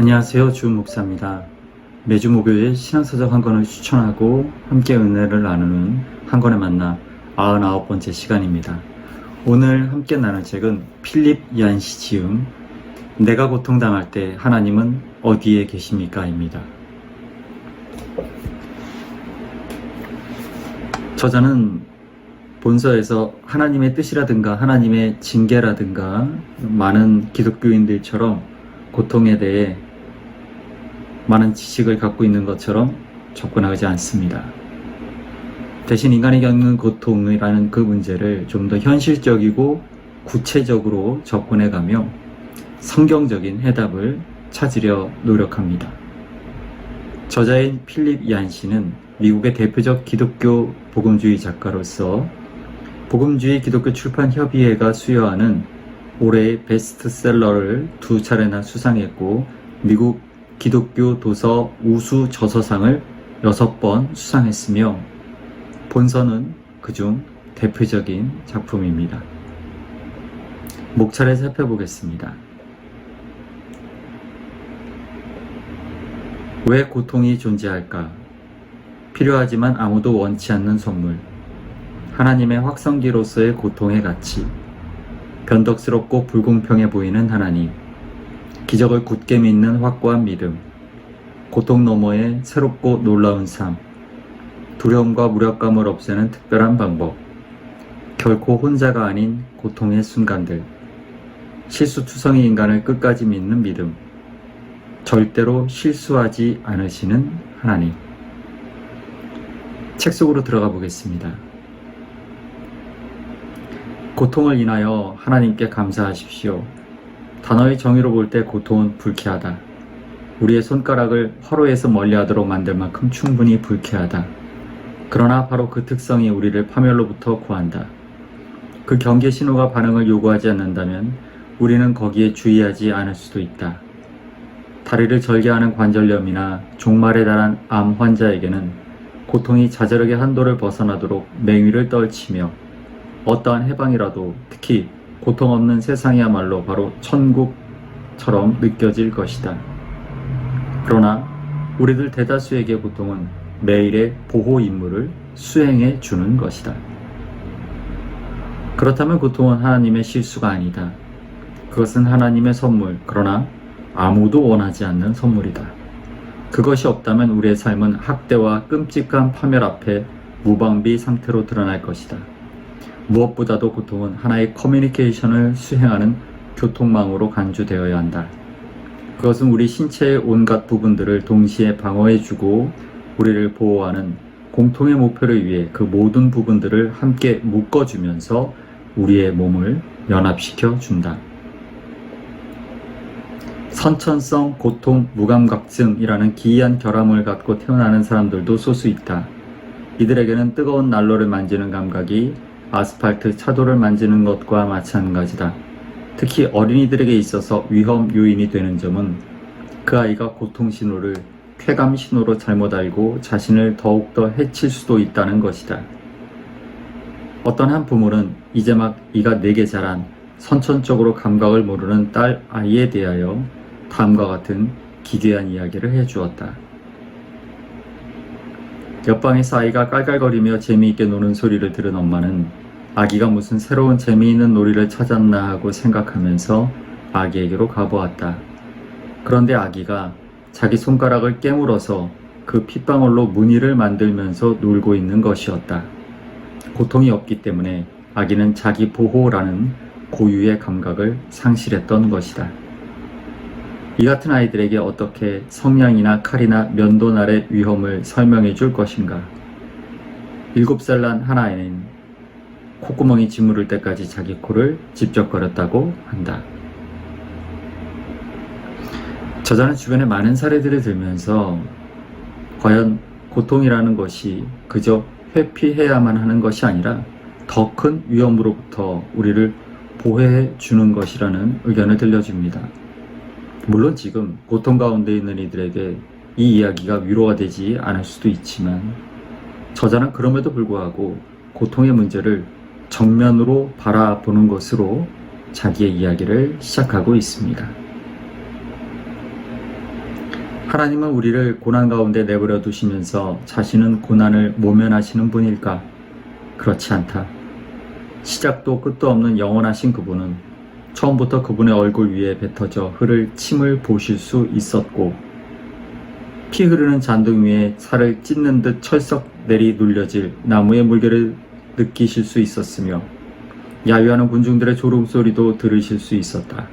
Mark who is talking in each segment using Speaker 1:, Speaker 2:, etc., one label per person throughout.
Speaker 1: 안녕하세요. 주 목사입니다. 매주 목요일 신앙서적 한 권을 추천하고 함께 은혜를 나누는 한 권의 만나 99번째 시간입니다. 오늘 함께 나눌 책은 필립 얀시 지음 내가 고통당할 때 하나님은 어디에 계십니까? 입니다. 저자는 본서에서 하나님의 뜻이라든가 하나님의 징계라든가 많은 기독교인들처럼 고통에 대해 많은 지식을 갖고 있는 것처럼 접근하지 않습니다. 대신 인간이 겪는 고통이라는 그 문제를 좀 더 현실적이고 구체적으로 접근해 가며 성경적인 해답을 찾으려 노력합니다. 저자인 필립 얀 씨는 미국의 대표적 기독교 복음주의 작가로서 복음주의 기독교 출판 협의회가 수여하는 올해의 베스트셀러를 두 차례나 수상했고 미국 기독교 도서 우수 저서상을 여섯 번 수상했으며 본서는 그중 대표적인 작품입니다. 목차를 살펴보겠습니다. 왜 고통이 존재할까? 필요하지만 아무도 원치 않는 선물. 하나님의 확성기로서의 고통의 가치. 변덕스럽고 불공평해 보이는 하나님. 기적을 굳게 믿는 확고한 믿음. 고통 너머의 새롭고 놀라운 삶. 두려움과 무력감을 없애는 특별한 방법. 결코 혼자가 아닌 고통의 순간들. 실수투성이 인간을 끝까지 믿는 믿음. 절대로 실수하지 않으시는 하나님. 책 속으로 들어가 보겠습니다. 고통을 인하여 하나님께 감사하십시오. 단어의 정의로 볼 때 고통은 불쾌하다. 우리의 손가락을 화로에서 멀리하도록 만들 만큼 충분히 불쾌하다. 그러나 바로 그 특성이 우리를 파멸로부터 구한다. 그 경계 신호가 반응을 요구하지 않는다면 우리는 거기에 주의하지 않을 수도 있다. 다리를 절개하는 관절염이나 종말에 달한 암 환자에게는 고통이 자잘하게 한도를 벗어나도록 맹위를 떨치며 어떠한 해방이라도 특히 고통 없는 세상이야말로 바로 천국처럼 느껴질 것이다. 그러나 우리들 대다수에게 고통은 매일의 보호 임무를 수행해 주는 것이다. 그렇다면 고통은 하나님의 실수가 아니다. 그것은 하나님의 선물, 그러나 아무도 원하지 않는 선물이다. 그것이 없다면 우리의 삶은 학대와 끔찍한 파멸 앞에 무방비 상태로 드러날 것이다. 무엇보다도 고통은 하나의 커뮤니케이션을 수행하는 교통망으로 간주되어야 한다. 그것은 우리 신체의 온갖 부분들을 동시에 방어해주고 우리를 보호하는 공통의 목표를 위해 그 모든 부분들을 함께 묶어주면서 우리의 몸을 연합시켜 준다. 선천성 고통 무감각증이라는 기이한 결함을 갖고 태어나는 사람들도 소수 있다. 이들에게는 뜨거운 난로를 만지는 감각이 아스팔트 차도를 만지는 것과 마찬가지다. 특히 어린이들에게 있어서 위험 요인이 되는 점은 그 아이가 고통 신호를 쾌감 신호로 잘못 알고 자신을 더욱더 해칠 수도 있다는 것이다. 어떤 한 부모는 이제 막 이가 내게 자란 선천적으로 감각을 모르는 딸 아이에 대하여 다음과 같은 기괴한 이야기를 해주었다. 옆방에서 아이가 깔깔거리며 재미있게 노는 소리를 들은 엄마는 아기가 무슨 새로운 재미있는 놀이를 찾았나 하고 생각하면서 아기에게로 가보았다. 그런데 아기가 자기 손가락을 깨물어서 그 핏방울로 무늬를 만들면서 놀고 있는 것이었다. 고통이 없기 때문에 아기는 자기 보호라는 고유의 감각을 상실했던 것이다. 이 같은 아이들에게 어떻게 성냥이나 칼이나 면도날의 위험을 설명해 줄 것인가? 일곱 살난한 아이는 콧구멍이 짓무를 때까지 자기 코를 집적거렸다고 한다. 저자는 주변에 많은 사례들을 들면서 과연 고통이라는 것이 그저 회피해야만 하는 것이 아니라 더 큰 위험으로부터 우리를 보호해 주는 것이라는 의견을 들려줍니다. 물론 지금 고통 가운데 있는 이들에게 이 이야기가 위로가 되지 않을 수도 있지만 저자는 그럼에도 불구하고 고통의 문제를 정면으로 바라보는 것으로 자기의 이야기를 시작하고 있습니다. 하나님은 우리를 고난 가운데 내버려 두시면서 자신은 고난을 모면하시는 분일까? 그렇지 않다. 시작도 끝도 없는 영원하신 그분은 처음부터 그분의 얼굴 위에 뱉어져 흐를 침을 보실 수 있었고 피 흐르는 잔등 위에 살을 찢는 듯 철썩 내리 눌려질 나무의 물결을 느끼실 수 있었으며 야유하는 군중들의 조롱소리도 들으실 수 있었다.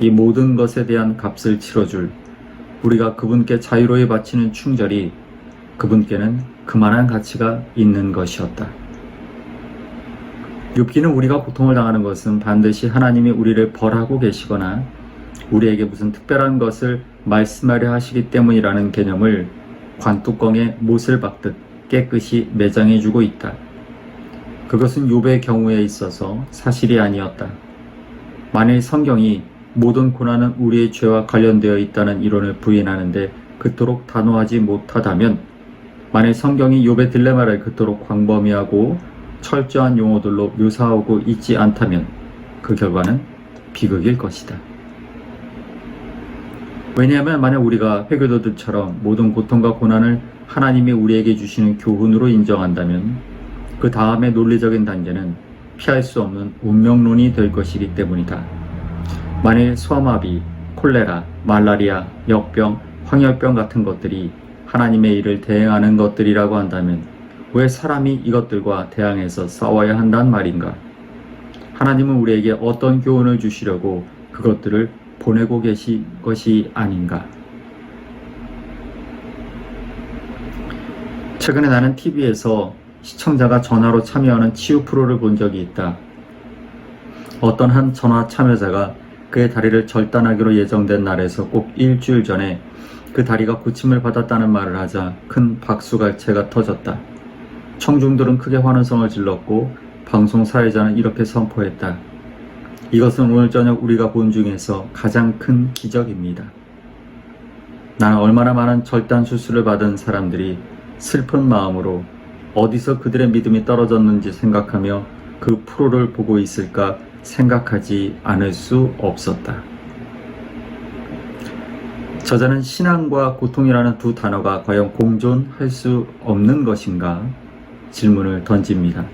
Speaker 1: 이 모든 것에 대한 값을 치러줄 우리가 그분께 자유로이 바치는 충절이 그분께는 그만한 가치가 있는 것이었다. 욥기는 우리가 고통을 당하는 것은 반드시 하나님이 우리를 벌하고 계시거나 우리에게 무슨 특별한 것을 말씀하려 하시기 때문이라는 개념을 관뚜껑에 못을 박듯 깨끗이 매장해 주고 있다. 그것은 욥의 경우에 있어서 사실이 아니었다. 만일 성경이 모든 고난은 우리의 죄와 관련되어 있다는 이론을 부인하는데 그토록 단호하지 못하다면 만일 성경이 욥의 딜레마를 그토록 광범위하고 철저한 용어들로 묘사하고 있지 않다면 그 결과는 비극일 것이다. 왜냐하면 만약 우리가 회교도들처럼 모든 고통과 고난을 하나님이 우리에게 주시는 교훈으로 인정한다면 그 다음의 논리적인 단계는 피할 수 없는 운명론이 될 것이기 때문이다. 만일 소아마비, 콜레라, 말라리아, 역병, 황열병 같은 것들이 하나님의 일을 대행하는 것들이라고 한다면 왜 사람이 이것들과 대항해서 싸워야 한단 말인가? 하나님은 우리에게 어떤 교훈을 주시려고 그것들을 보내고 계신 것이 아닌가? 최근에 나는 TV에서 시청자가 전화로 참여하는 치유 프로를 본 적이 있다. 어떤 한 전화 참여자가 그의 다리를 절단하기로 예정된 날에서 꼭 일주일 전에 그 다리가 고침을 받았다는 말을 하자 큰 박수갈채가 터졌다. 청중들은 크게 환호성을 질렀고 방송 사회자는 이렇게 선포했다. 이것은 오늘 저녁 우리가 본 중에서 가장 큰 기적입니다. 나는 얼마나 많은 절단 수술을 받은 사람들이 슬픈 마음으로 어디서 그들의 믿음이 떨어졌는지 생각하며 그 프로를 보고 있을까 생각하지 않을 수 없었다. 저자는 신앙과 고통이라는 두 단어가 과연 공존할 수 없는 것인가 질문을 던집니다.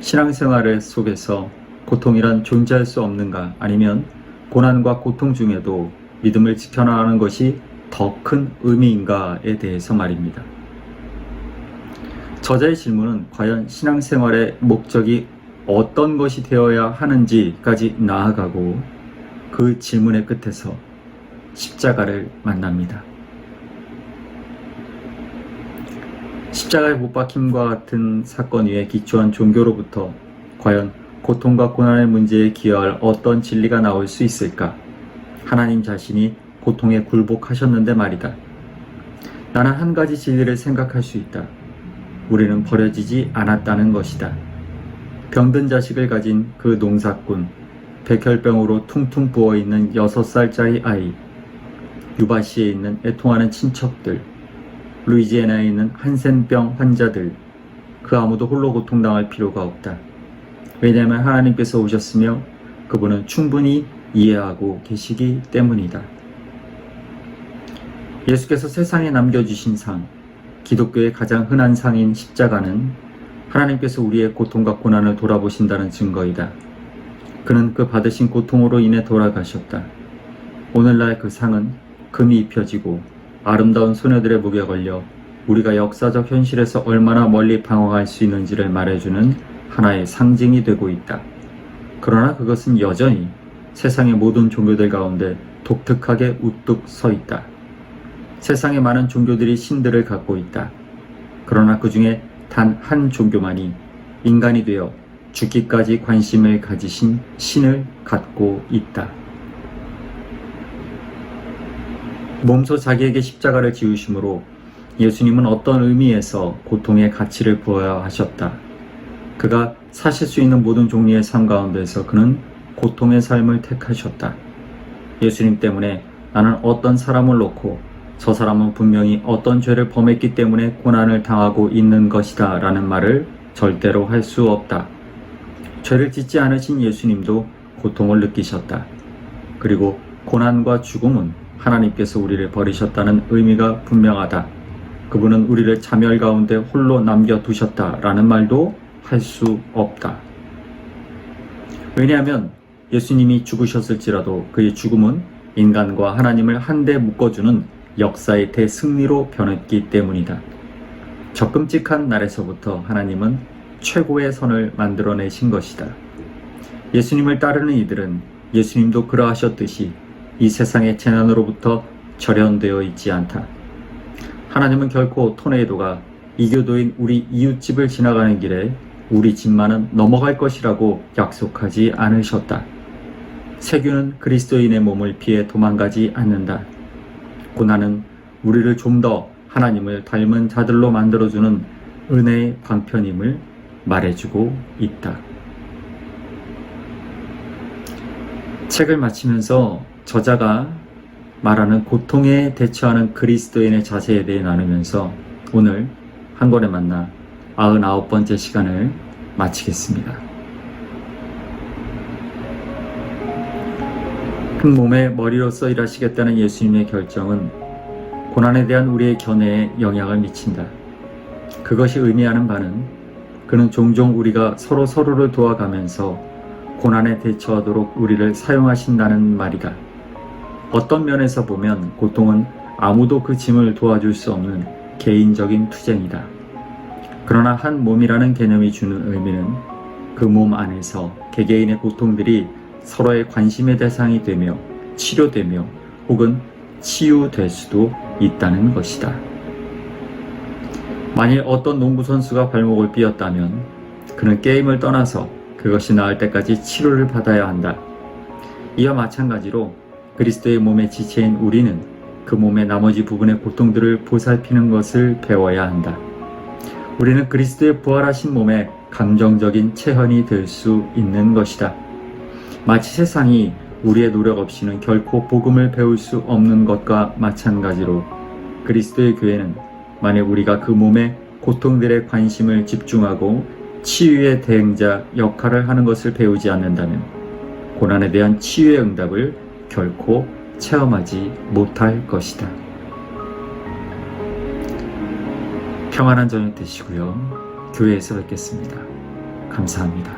Speaker 1: 신앙생활을 속에서 고통이란 존재할 수 없는가 아니면 고난과 고통 중에도 믿음을 지켜나가는 것이 더 큰 의미인가에 대해서 말입니다. 저자의 질문은 과연 신앙생활의 목적이 어떤 것이 되어야 하는지까지 나아가고 그 질문의 끝에서 십자가를 만납니다. 십자가에 못 박힘과 같은 사건 위에 기초한 종교로부터 과연 고통과 고난의 문제에 기여할 어떤 진리가 나올 수 있을까? 하나님 자신이 고통에 굴복하셨는데 말이다. 나는 한 가지 진리를 생각할 수 있다. 우리는 버려지지 않았다는 것이다. 병든 자식을 가진 그 농사꾼, 백혈병으로 퉁퉁 부어있는 6살짜리 아이, 유바시에 있는 애통하는 친척들, 루이지애나에 있는 한센병 환자들, 그 아무도 홀로 고통당할 필요가 없다. 왜냐하면 하나님께서 오셨으며 그분은 충분히 이해하고 계시기 때문이다. 예수께서 세상에 남겨주신 상, 기독교의 가장 흔한 상인 십자가는 하나님께서 우리의 고통과 고난을 돌아보신다는 증거이다. 그는 그 받으신 고통으로 인해 돌아가셨다. 오늘날 그 상은 금이 입혀지고 아름다운 소녀들의 목에 걸려 우리가 역사적 현실에서 얼마나 멀리 방황할 수 있는지를 말해주는 하나의 상징이 되고 있다. 그러나 그것은 여전히 세상의 모든 종교들 가운데 독특하게 우뚝 서 있다. 세상의 많은 종교들이 신들을 갖고 있다. 그러나 그 중에 단 한 종교만이 인간이 되어 죽기까지 관심을 가지신 신을 갖고 있다. 몸소 자기에게 십자가를 지우심으로 예수님은 어떤 의미에서 고통의 가치를 부어야 하셨다. 그가 사실 수 있는 모든 종류의 삶 가운데서 그는 고통의 삶을 택하셨다. 예수님 때문에 나는 어떤 사람을 놓고 저 사람은 분명히 어떤 죄를 범했기 때문에 고난을 당하고 있는 것이다 라는 말을 절대로 할 수 없다. 죄를 짓지 않으신 예수님도 고통을 느끼셨다. 그리고 고난과 죽음은 하나님께서 우리를 버리셨다는 의미가 분명하다. 그분은 우리를 자멸 가운데 홀로 남겨두셨다 라는 말도 할 수 없다. 왜냐하면 예수님이 죽으셨을지라도 그의 죽음은 인간과 하나님을 한데 묶어주는 역사의 대승리로 변했기 때문이다. 적금직한 날에서부터 하나님은 최고의 선을 만들어내신 것이다. 예수님을 따르는 이들은 예수님도 그러하셨듯이 이 세상의 재난으로부터 절연되어 있지 않다. 하나님은 결코 토네이도가 이교도인 우리 이웃집을 지나가는 길에 우리 집만은 넘어갈 것이라고 약속하지 않으셨다. 세균은 그리스도인의 몸을 피해 도망가지 않는다. 고난은 우리를 좀 더 하나님을 닮은 자들로 만들어주는 은혜의 방편임을 말해주고 있다. 책을 마치면서 저자가 말하는 고통에 대처하는 그리스도인의 자세에 대해 나누면서 오늘 한 권에 만나 99번째 시간을 마치겠습니다. 큰 몸의 머리로서 일하시겠다는 예수님의 결정은 고난에 대한 우리의 견해에 영향을 미친다. 그것이 의미하는 바는 그는 종종 우리가 서로 서로를 도와가면서 고난에 대처하도록 우리를 사용하신다는 말이다. 어떤 면에서 보면 고통은 아무도 그 짐을 도와줄 수 없는 개인적인 투쟁이다. 그러나 한 몸이라는 개념이 주는 의미는 그 몸 안에서 개개인의 고통들이 서로의 관심의 대상이 되며 치료되며 혹은 치유될 수도 있다는 것이다. 만일 어떤 농구 선수가 발목을 삐었다면 그는 게임을 떠나서 그것이 나을 때까지 치료를 받아야 한다. 이와 마찬가지로 그리스도의 몸의 지체인 우리는 그 몸의 나머지 부분의 고통들을 보살피는 것을 배워야 한다. 우리는 그리스도의 부활하신 몸의 감정적인 체현이 될 수 있는 것이다. 마치 세상이 우리의 노력 없이는 결코 복음을 배울 수 없는 것과 마찬가지로 그리스도의 교회는 만약 우리가 그 몸의 고통들의 관심을 집중하고 치유의 대행자 역할을 하는 것을 배우지 않는다면 고난에 대한 치유의 응답을 결코 체험하지 못할 것이다. 평안한 저녁 되시고요. 교회에서 뵙겠습니다. 감사합니다.